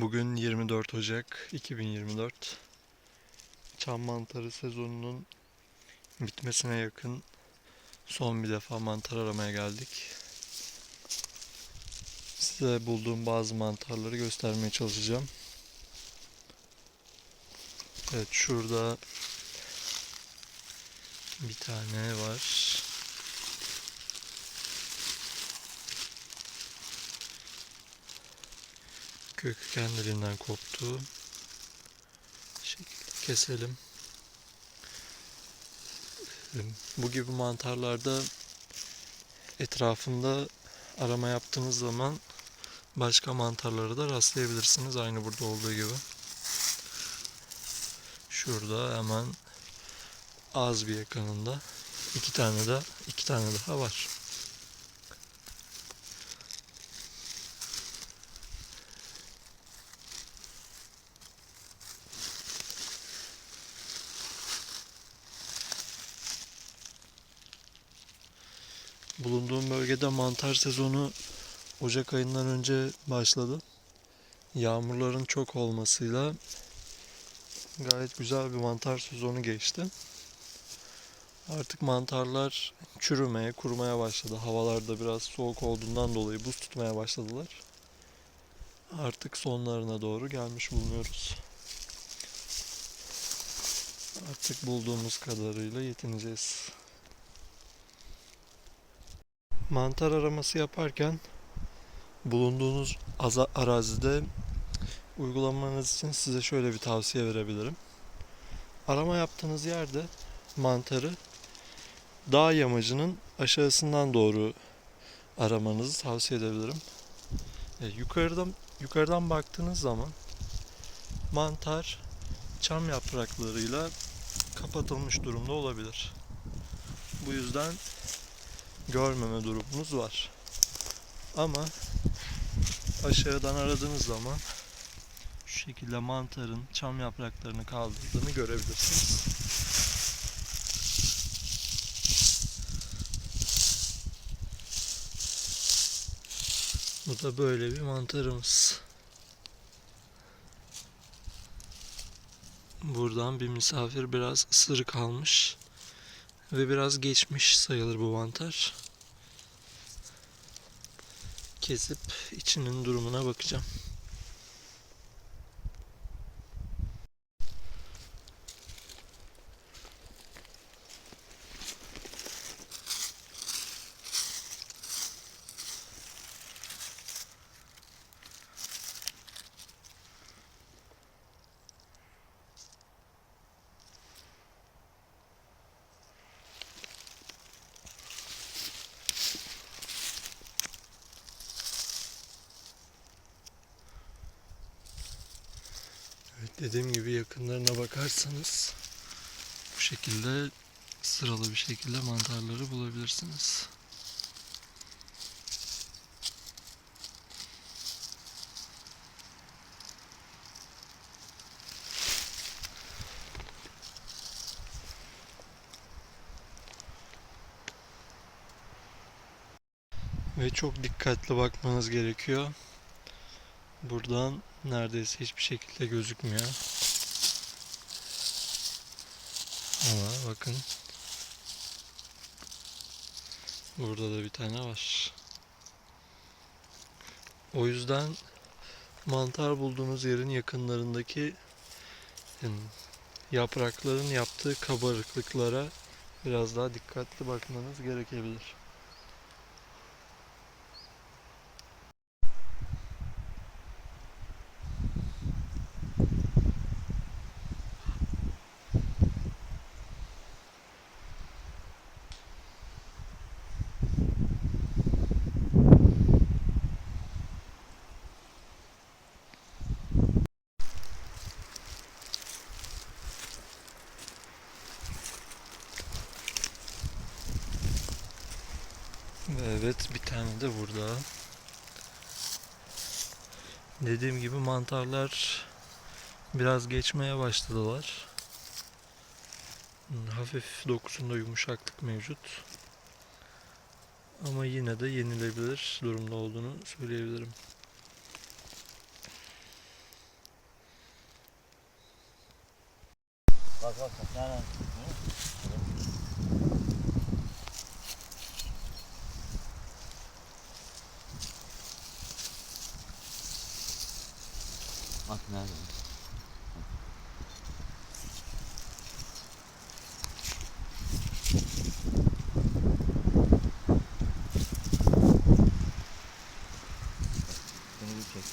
Bugün 24 Ocak 2024. Çam mantarı sezonunun bitmesine yakın son bir defa mantar aramaya geldik. Size bulduğum bazı mantarları göstermeye çalışacağım. Evet şurada bir tane var. Kökü kendiliğinden koptu. Şekilde keselim. Bu gibi mantarlarda etrafında arama yaptığınız zaman başka mantarlara da rastlayabilirsiniz. Aynı burada olduğu gibi. Şurada hemen az bir yakınında iki tane de iki tane daha var. Bulunduğum bölgede mantar sezonu Ocak ayından önce başladı. Yağmurların çok olmasıyla gayet güzel bir mantar sezonu geçti. Artık mantarlar çürümeye, kurumaya başladı. Havalar da biraz soğuk olduğundan dolayı buz tutmaya başladılar. Artık sonlarına doğru gelmiş bulunuyoruz. Artık bulduğumuz kadarıyla yetineceğiz. Mantar araması yaparken bulunduğunuz arazide uygulamanız için size şöyle bir tavsiye verebilirim. Arama yaptığınız yerde mantarı dağ yamacının aşağısından doğru aramanızı tavsiye edebilirim. E, yukarıdan yukarıdan baktığınız zaman mantar çam yapraklarıyla kapatılmış durumda olabilir. Bu yüzden görmeme durumunuz var. Ama aşağıdan aradığınız zaman şu şekilde mantarın çam yapraklarını kaldırdığını görebilirsiniz. Bu da böyle bir mantarımız. Buradan bir misafir biraz ısırık almış ve biraz geçmiş sayılır bu mantar. Kesip içinin durumuna bakacağım. Dediğim gibi yakınlarına bakarsanız bu şekilde sıralı bir şekilde mantarları bulabilirsiniz. Ve çok dikkatli bakmanız gerekiyor. Buradan neredeyse hiçbir şekilde gözükmüyor. Ama bakın. Burada da bir tane var. O yüzden mantar bulduğunuz yerin yakınlarındaki yani yaprakların yaptığı kabarıklıklara biraz daha dikkatli bakmanız gerekebilir. Evet bir tane de burada. Dediğim gibi mantarlar biraz geçmeye başladılar. Hmm, hafif dokusunda yumuşaklık mevcut. Ama yine de yenilebilir durumda olduğunu söyleyebilirim. Bak bak bak. Yürüyecek.